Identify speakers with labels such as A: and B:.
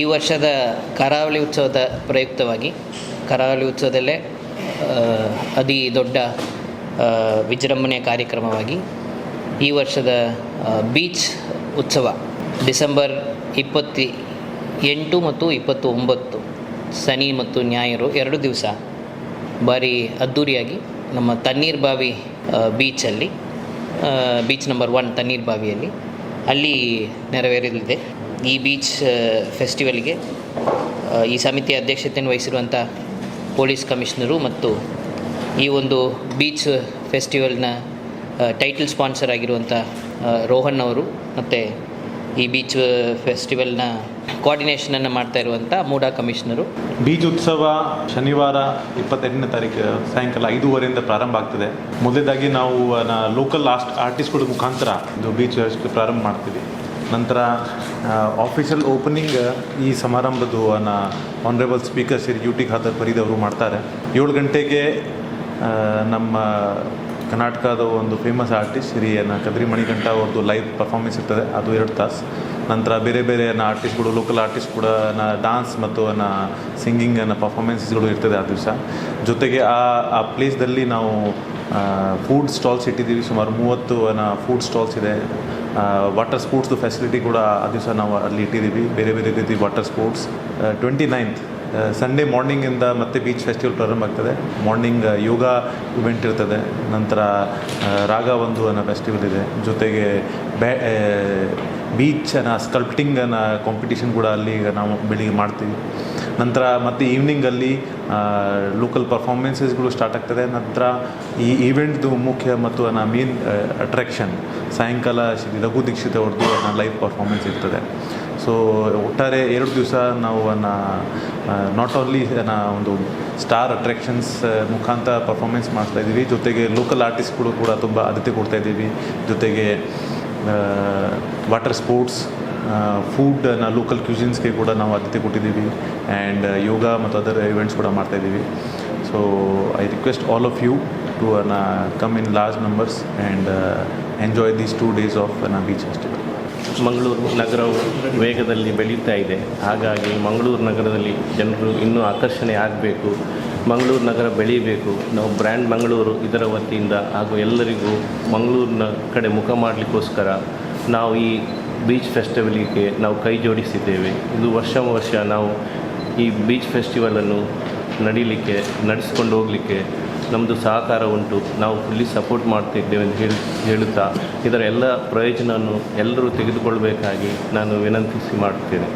A: ಈ ವರ್ಷದ ಕರಾವಳಿ ಉತ್ಸವದ ಪ್ರಯುಕ್ತವಾಗಿ ಕರಾವಳಿ ಉತ್ಸವದಲ್ಲೇ ಅತಿ ದೊಡ್ಡ ವಿಜೃಂಭಣೆಯ ಕಾರ್ಯಕ್ರಮವಾಗಿ ಈ ವರ್ಷದ ಬೀಚ್ ಉತ್ಸವ ಡಿಸೆಂಬರ್ ಇಪ್ಪತ್ತಿ ಎಂಟು ಮತ್ತು ಇಪ್ಪತ್ತು ಒಂಬತ್ತು ಸನಿ ಮತ್ತು ನ್ಯಾಯರು ಎರಡು ದಿವಸ ಭಾರಿ ಅದ್ಧೂರಿಯಾಗಿ ನಮ್ಮ ತಣ್ಣೀರ್ ಬಾವಿ ಬೀಚಲ್ಲಿ ಬೀಚ್ ನಂಬರ್ ಒನ್ ತಣ್ಣೀರ್ ಬಾವಿಯಲ್ಲಿ ಅಲ್ಲಿ ನೆರವೇರಲಿದೆ. ಈ ಬೀಚ್ ಫೆಸ್ಟಿವಲ್ಗೆ ಈ ಸಮಿತಿಯ ಅಧ್ಯಕ್ಷತೆಯನ್ನು ವಹಿಸಿರುವಂಥ ಪೊಲೀಸ್ ಕಮಿಷನರು ಮತ್ತು ಈ ಒಂದು ಬೀಚ್ ಫೆಸ್ಟಿವಲ್ನ ಟೈಟಲ್ ಸ್ಪಾನ್ಸರ್ ಆಗಿರುವಂಥ ರೋಹನ್ ಅವರು ಮತ್ತು ಈ ಬೀಚ್ ಫೆಸ್ಟಿವಲ್ನ ಕೋಆರ್ಡಿನೇಷನನ್ನು ಮಾಡ್ತಾ ಇರುವಂಥ ಮೂಡಾ ಕಮಿಷನರು.
B: ಬೀಚ್ ಉತ್ಸವ ಶನಿವಾರ ಇಪ್ಪತ್ತೆಂಟನೇ ತಾರೀಕು, ಸಾಯಂಕಾಲ ಐದೂವರೆಯಿಂದ ಪ್ರಾರಂಭ ಆಗ್ತದೆ. ಮೊದಲೇದಾಗಿ ನಾವು ಲೋಕಲ್ ಆಸ್ಟ್ ಆರ್ಟಿಸ್ಟ್ಗಳ ಮುಖಾಂತರ ಇದು ಬೀಚ್ ಪ್ರಾರಂಭ ಮಾಡ್ತೀವಿ. ನಂತರ ಆಫೀಷಿಯಲ್ ಓಪನಿಂಗ್ ಈ ಸಮಾರಂಭದ್ದು honourable speaker Shri U T Khader Fareed ಅವರು ಮಾಡ್ತಾರೆ. ಏಳು ಗಂಟೆಗೆ ನಮ್ಮ ಕರ್ನಾಟಕದ ಒಂದು ಫೇಮಸ್ ಆರ್ಟಿಸ್ಟ್ ಶ್ರೀ ಕದ್ರಿ ಮಣಿಕಂಠ ಅವ್ರದ್ದು ಲೈವ್ ಪರ್ಫಾರ್ಮೆನ್ಸ್ ಇರ್ತದೆ, ಅದು ಎರಡು ತಾಸು. ನಂತರ ಬೇರೆ ಬೇರೆ ಆರ್ಟಿಸ್ಟ್ಗಳು ಲೋಕಲ್ ಆರ್ಟಿಸ್ಟ್ ಕೂಡ ಡಾನ್ಸ್ ಮತ್ತು ನ ಸಿಂಗಿಂಗ್ ಅನ್ನ ಪರ್ಫಾರ್ಮೆನ್ಸಸ್ಗಳು ಇರ್ತದೆ ಆ ದಿವಸ. ಜೊತೆಗೆ ಆ ಆ ಪ್ಲೇಸ್ದಲ್ಲಿ ನಾವು ಫುಡ್ ಸ್ಟಾಲ್ಸ್ ಇಟ್ಟಿದ್ದೀವಿ. ಸುಮಾರು ಮೂವತ್ತು ಫುಡ್ ಸ್ಟಾಲ್ಸ್ ಇದೆ. ವಾಟರ್ ಸ್ಪೋರ್ಟ್ಸ್ದು ಫೆಸಿಲಿಟಿ ಕೂಡ ಆ ದಿವಸ ನಾವು ಅಲ್ಲಿ ಇಟ್ಟಿದ್ದೀವಿ. ಬೇರೆ ಬೇರೆ ರೀತಿ water sports twenty ninth Sunday ಮಾರ್ನಿಂಗಿಂದ ಮತ್ತೆ ಬೀಚ್ ಫೆಸ್ಟಿವಲ್ ಪ್ರಾರಂಭ ಆಗ್ತದೆ. ಮಾರ್ನಿಂಗ್ ಯೋಗ ಇವೆಂಟ್ ಇರ್ತದೆ. ನಂತರ ರಾಗ ಒಂದು ಅನ್ನೋ ಫೆಸ್ಟಿವಲ್ ಇದೆ. ಜೊತೆಗೆ ಬ್ಯಾ ಬೀಚ್ ಅನ್ನೋ ಸ್ಕಲ್ಪ್ಟಿಂಗ್ ಅನ್ನೋ ಕಾಂಪಿಟಿಷನ್ ಕೂಡ ಅಲ್ಲಿ ಈಗ ನಾವು ಬೆಳಿಗ್ಗೆ ಮಾಡ್ತೀವಿ. ನಂತರ ಮತ್ತು ಈವ್ನಿಂಗಲ್ಲಿ ಲೋಕಲ್ ಪರ್ಫಾರ್ಮೆನ್ಸಸ್ಗಳು ಸ್ಟಾರ್ಟ್ ಆಗ್ತದೆ. ನಂತರ ಈ ಈವೆಂಟ್ದು ಮುಖ್ಯ ಮತ್ತು ನನ್ನ ಮೇನ್ ಅಟ್ರಾಕ್ಷನ್ ಸಾಯಂಕಾಲ ಶ್ರೀ ರಘು ದೀಕ್ಷಿತ್ ಅವ್ರದ್ದು ಲೈವ್ ಪರ್ಫಾರ್ಮೆನ್ಸ್ ಇರ್ತದೆ. ಸೊ ಒಟ್ಟಾರೆ ಎರಡು ದಿವಸ ನಾವು ನಾಟ್ ಓನ್ಲಿ ಒಂದು ಸ್ಟಾರ್ ಅಟ್ರಾಕ್ಷನ್ಸ್ ಮುಖಾಂತರ ಪರ್ಫಾರ್ಮೆನ್ಸ್ ಮಾಡ್ತಾ ಇದ್ದೀವಿ. ಜೊತೆಗೆ ಲೋಕಲ್ ಆರ್ಟಿಸ್ಟ್ಗಳು ಕೂಡ ತುಂಬ ಆದ್ಯತೆ ಕೊಡ್ತಾ ಇದ್ದೀವಿ. ಜೊತೆಗೆ ವಾಟರ್ ಸ್ಪೋರ್ಟ್ಸ್ ಫುಡ್ ಲೋಕಲ್ ಕ್ಯೂಸಿನ್ಸ್ಗೆ ಕೂಡ ನಾವು ಆದ್ಯತೆ ಕೊಟ್ಟಿದ್ದೀವಿ. ಆ್ಯಂಡ್ ಯೋಗ ಮತ್ತು ಅದರ್ ಇವೆಂಟ್ಸ್ ಕೂಡ ಮಾಡ್ತಾ ಇದ್ದೀವಿ. So I request all of you to come in large numbers and enjoy these two days of beach festival
C: Mangaluru ನಗರವು ವೇಗದಲ್ಲಿ ಬೆಳೆಯುತ್ತಾ ಇದೆ. ಹಾಗಾಗಿ ಮಂಗಳೂರು ನಗರದಲ್ಲಿ ಜನರು ಇನ್ನೂ ಆಕರ್ಷಣೆ ಆಗಬೇಕು. ಮಂಗಳೂರು ನಗರ ಬೆಳೀಬೇಕು. ನಾವು ಬ್ರ್ಯಾಂಡ್ ಮಂಗಳೂರು ಇದರ ವತಿಯಿಂದ ಹಾಗೂ ಎಲ್ಲರಿಗೂ ಮಂಗಳೂರಿನ ಕಡೆ ಮುಖ ಮಾಡಲಿಕ್ಕೋಸ್ಕರ ನಾವು ಈ ಬೀಚ್ ಫೆಸ್ಟಿವಲಿಗೆ ನಾವು ಕೈ ಜೋಡಿಸಿದ್ದೇವೆ. ಇದು ವರ್ಷ ವರ್ಷ ನಾವು ಈ ಬೀಚ್ ಫೆಸ್ಟಿವಲನ್ನು ನಡೀಲಿಕ್ಕೆ, ನಡೆಸ್ಕೊಂಡು ಹೋಗಲಿಕ್ಕೆ ನಮ್ಮದು ಸಹಕಾರ ಉಂಟು. ನಾವು ಫುಲ್ಲಿ ಸಪೋರ್ಟ್ ಮಾಡ್ತಿದ್ದೇವೆ ಅಂತ ಹೇಳಿ, ಹೇಳುತ್ತಾ ಇದರ ಎಲ್ಲ ಪ್ರಯೋಜನವನ್ನು ಎಲ್ಲರೂ ತೆಗೆದುಕೊಳ್ಬೇಕಾಗಿ ನಾನು ವಿನಂತಿಸಿ ಮಾಡುತ್ತೇನೆ.